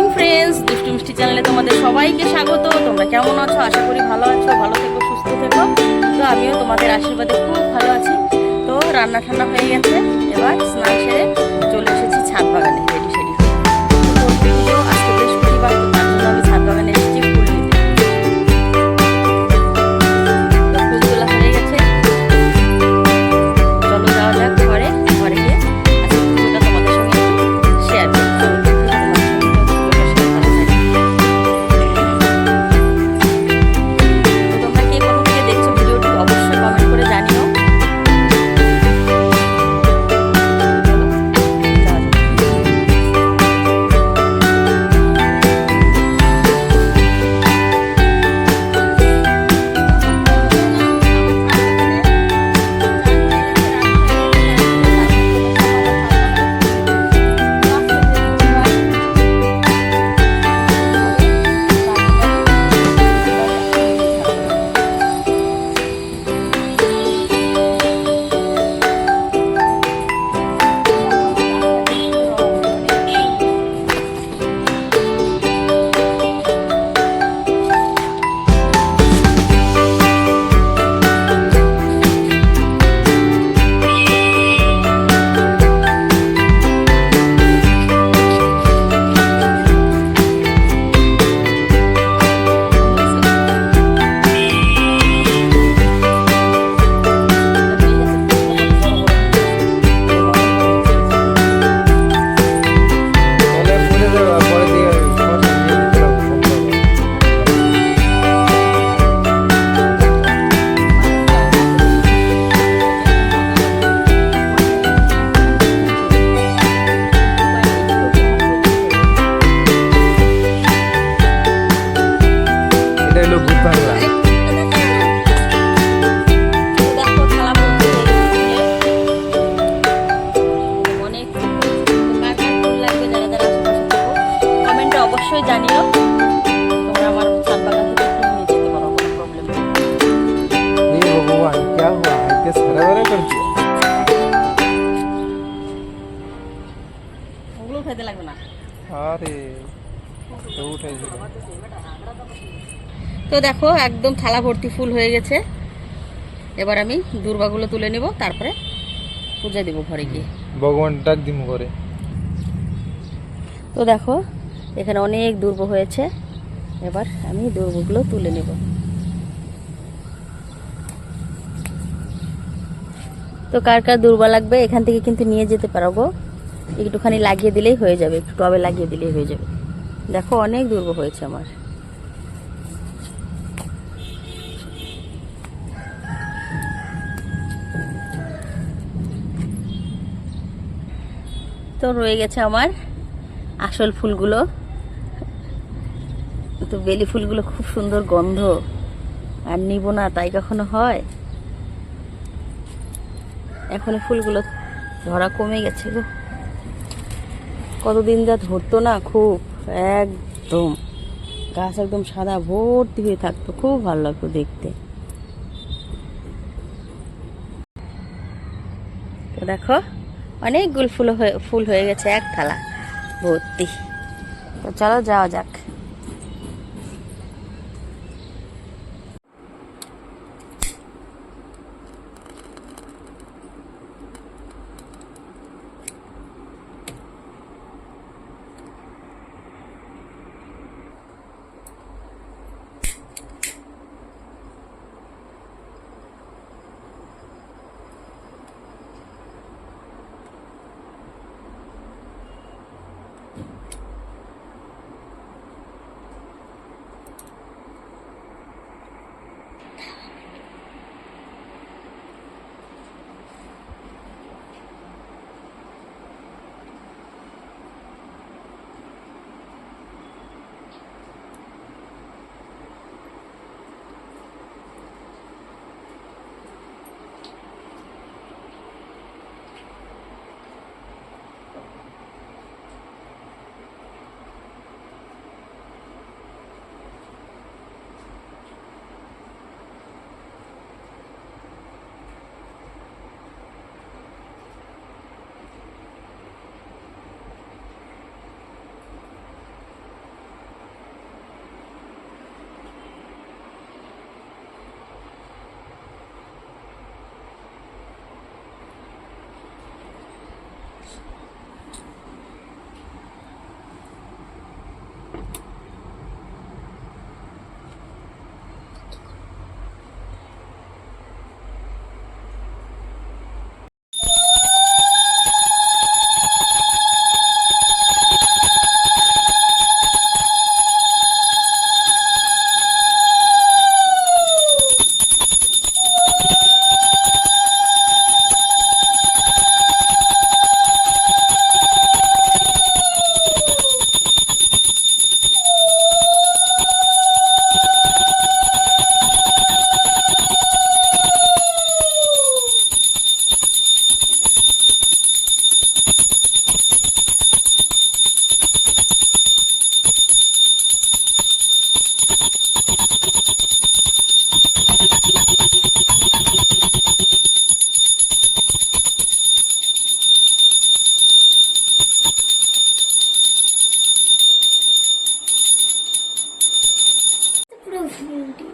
Morning friends দুষ্টু মিষ্টি চ্যানেলে তোমাদের সবাইকে স্বাগত। তোমরা কেমন আছো? আশা করি ভালো আছো, ভালো থেকো, সুস্থ থেকো। তো আমিও তোমাদের আশীর্বাদে খুব ভালো আছি। তো রান্না ঠান্না হয়ে গেছে। এবার স্নান সেরে অবশ্যই জানিও তোমরা আমার ছাদ বাগান থেকে ফুল নিয়ে যেতে পারো কোনো প্রবলেম নেই ये भगवान क्या हुआ इतने सारा बारे कर दिया ওগুলো খেতে লাগবে না अरे तो उठाई दिया তো দেখো একদম থালা ভর্তি ফুল হয়ে গেছে এবার আমি দুর্বাগুলো তুলে নেব তারপরে পূজা দেবো ঘরে গিয়ে ভগবান ডাক দিম করে তো দেখো এখানে অনেক দুর্ব হয়েছে। এবার আমি দুর্বগুলো তুলে নেব। তো কার কার দুর্বা লাগবে এখান থেকে কিন্তু নিয়ে যেতে পারব একটুখানি লাগিয়ে দিলেই হয়ে যাবে, একটু টবে লাগিয়ে দিলেই হয়ে যাবে। দেখো অনেক দুর্ব হয়েছে আমার। তো রয়ে গেছে আমার আসল ফুলগুলো। তো বেলি ফুলগুলো খুব সুন্দর গন্ধ। আর নিব না, তাই কখনো হয়? এখন ফুলগুলো ধরা কমে গেছে গো। কতদিন যা ধরতো না, খুব একদম, গাছ একদম সাদা ভর্তি হয়ে থাকতো, খুব ভালো লাগতো দেখতে। তো দেখো, অনেকগুলো ফুল হয়ে ফুল হয়ে গেছে, এক থালা ভর্তি। তো চলো যাওয়া যাক।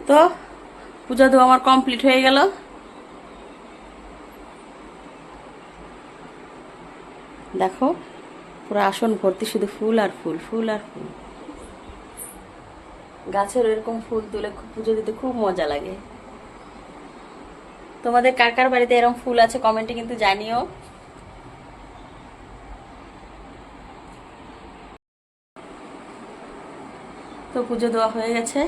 তো পূজা তো আমার কমপ্লিট হয়ে গেল। দেখো, পুরো আসন ভর্তি শুধু ফুল আর ফুল ফুল আর ফুল। গাছের এরকম ফুল তুলে খুব পুজো দিতে খুব মজা লাগে। তোমাদের কার কার বাড়িতে এরকম ফুল আছে কমেন্টে কিন্তু জানিও। তো পুজো দেওয়া হয়ে গেছে।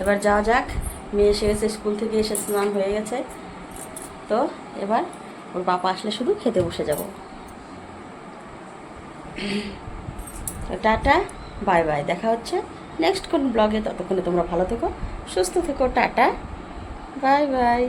এবার যাওয়া যাক। মেয়ে এসে গেছে স্কুল থেকে, এসে স্নান হয়ে গেছে। তো এবার ওর বাবা আসলে শুধু খেতে বসে যাব। Tata, bye bye. দেখা হচ্ছে নেক্সট কোন ব্লগে। ততক্ষণে তোমরা ভালো থেকো, সুস্থ থেকো, টাটা। Bye by.